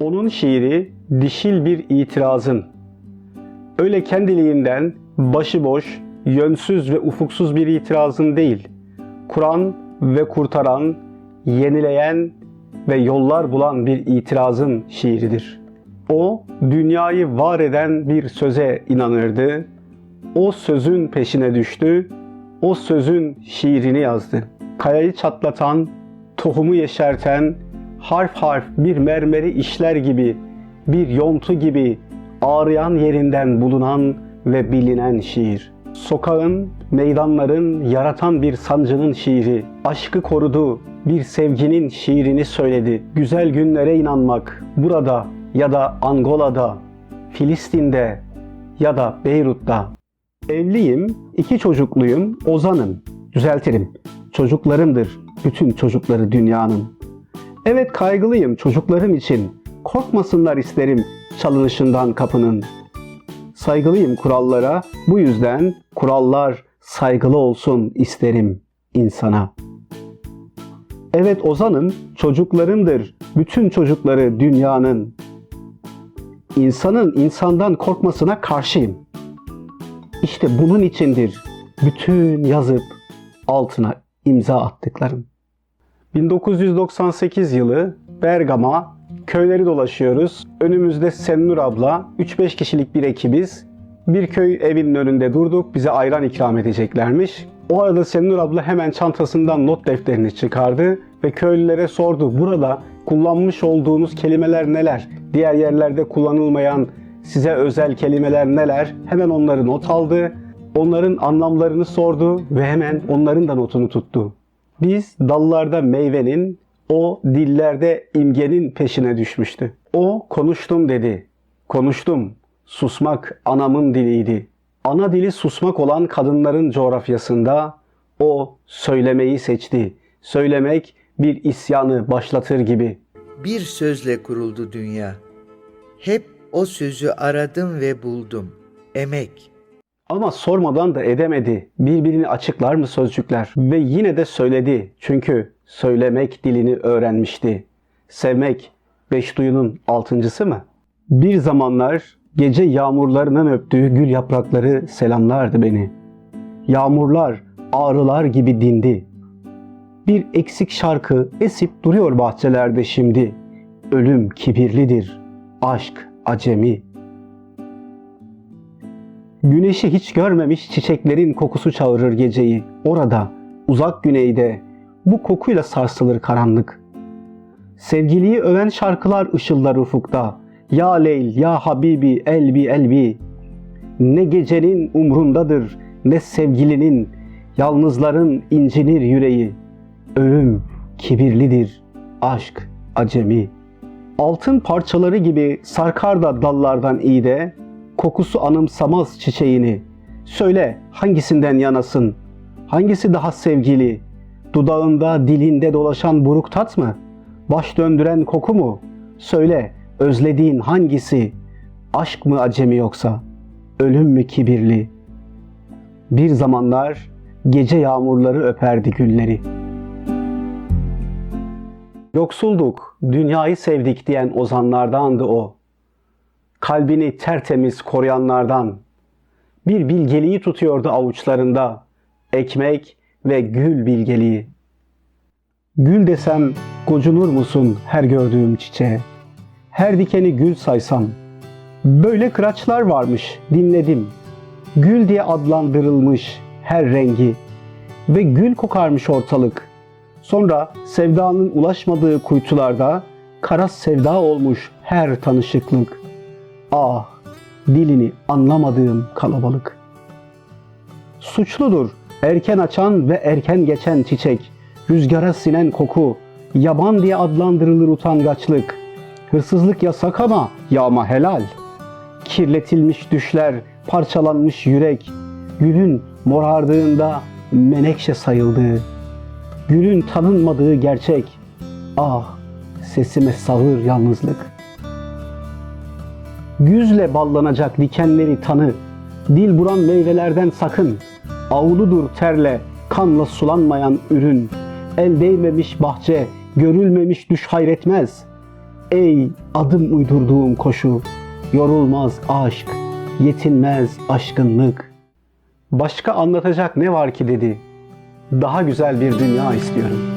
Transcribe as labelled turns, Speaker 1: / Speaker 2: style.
Speaker 1: Onun şiiri dişil bir itirazın. Öyle kendiliğinden başıboş, yönsüz ve ufuksuz bir itirazın değil. Kur'an ve kurtaran, yenileyen ve yollar bulan bir itirazın şiiridir. O dünyayı var eden bir söze inanırdı. O sözün peşine düştü. O sözün şiirini yazdı. Kayayı çatlatan, tohumu yeşerten, harf harf bir mermeri işler gibi, bir yontu gibi ağrıyan yerinden bulunan ve bilinen şiir. Sokağın, meydanların yaratan bir sancının şiiri. Aşkı korudu, bir sevginin şiirini söyledi. Güzel günlere inanmak burada ya da Angola'da, Filistin'de ya da Beyrut'ta. Evliyim, iki çocukluyum, ozanım. Düzeltirim. Çocuklarımdır, bütün çocukları dünyanın. Evet kaygılıyım çocuklarım için. Korkmasınlar isterim çalınışından kapının. Saygılıyım kurallara. Bu yüzden kurallar saygılı olsun isterim insana. Evet ozanım, çocuklarımdır. Bütün çocukları dünyanın. İnsanın insandan korkmasına karşıyım. İşte bunun içindir bütün yazıp altına imza attıklarım. 1998 yılı Bergama köyleri dolaşıyoruz. Önümüzde Sennur abla, 3-5 kişilik bir ekibiz. Bir köy evinin önünde durduk. Bize ayran ikram edeceklermiş. O arada Sennur abla hemen çantasından not defterini çıkardı ve köylülere sordu. Burada kullanmış olduğunuz kelimeler neler? Diğer yerlerde kullanılmayan size özel kelimeler neler? Hemen onları not aldı. Onların anlamlarını sordu ve hemen onların da notunu tuttu. Biz dallarda meyvenin, o dillerde imgenin peşine düşmüştü. O konuştum dedi. Konuştum. Susmak anamın diliydi. Ana dili susmak olan kadınların coğrafyasında o söylemeyi seçti. Söylemek bir isyanı başlatır gibi.
Speaker 2: Bir sözle kuruldu dünya. Hep o sözü aradım ve buldum. Emek.
Speaker 1: Ama sormadan da edemedi. Birbirini açıklar mı sözcükler? Ve yine de söyledi. Çünkü söylemek dilini öğrenmişti. Sevmek beş duyunun altıncısı mı? Bir zamanlar gece yağmurlarının öptüğü gül yaprakları selamlardı beni. Yağmurlar ağrılar gibi dindi. Bir eksik şarkı esip duruyor bahçelerde şimdi. Ölüm kibirlidir, aşk acemi. Güneşi hiç görmemiş çiçeklerin kokusu çağırır geceyi. Orada, uzak güneyde, bu kokuyla sarsılır karanlık. Sevgiliyi öven şarkılar ışıldar ufukta. Ya Leyl, ya Habibi, elbi elbi. Ne gecenin umrundadır, ne sevgilinin, yalnızların incinir yüreği. Ölüm kibirlidir, aşk acemi. Altın parçaları gibi sarkar da dallardan iyi de, kokusu anımsamaz çiçeğini. Söyle hangisinden yanasın? Hangisi daha sevgili? Dudağında, dilinde dolaşan buruk tat mı? Baş döndüren koku mu? Söyle özlediğin hangisi? Aşk mı acemi yoksa? Ölüm mü kibirli? Bir zamanlar gece yağmurları öperdi gülleri. Yoksulduk, dünyayı sevdik diyen ozanlardandı o kalbini tertemiz koruyanlardan. Bir bilgeliği tutuyordu avuçlarında. Ekmek ve gül bilgeliği. Gül desem gocunur musun her gördüğüm çiçeğe? Her dikeni gül saysam. Böyle kıraçlar varmış dinledim. Gül diye adlandırılmış her rengi. Ve gül kokarmış ortalık. Sonra sevdanın ulaşmadığı kuytularda kara sevda olmuş her tanışıklık. Ah, dilini anlamadığım kalabalık. Suçludur erken açan ve erken geçen çiçek, rüzgara sinen koku, yaban diye adlandırılır utangaçlık. Hırsızlık yasak ama yağma helal. Kirletilmiş düşler, parçalanmış yürek, gülün morardığında menekşe sayıldığı, gülün tanınmadığı gerçek. Ah, sesime sağır yalnızlık.'' Güzle ballanacak dikenleri tanı. Dil buran meyvelerden sakın. Avludur terle, kanla sulanmayan ürün. El değmemiş bahçe, görülmemiş düş hayretmez. Ey adım uydurduğum koşu, yorulmaz aşk, yetinmez aşkınlık. Başka anlatacak ne var ki dedi. Daha güzel bir dünya istiyorum.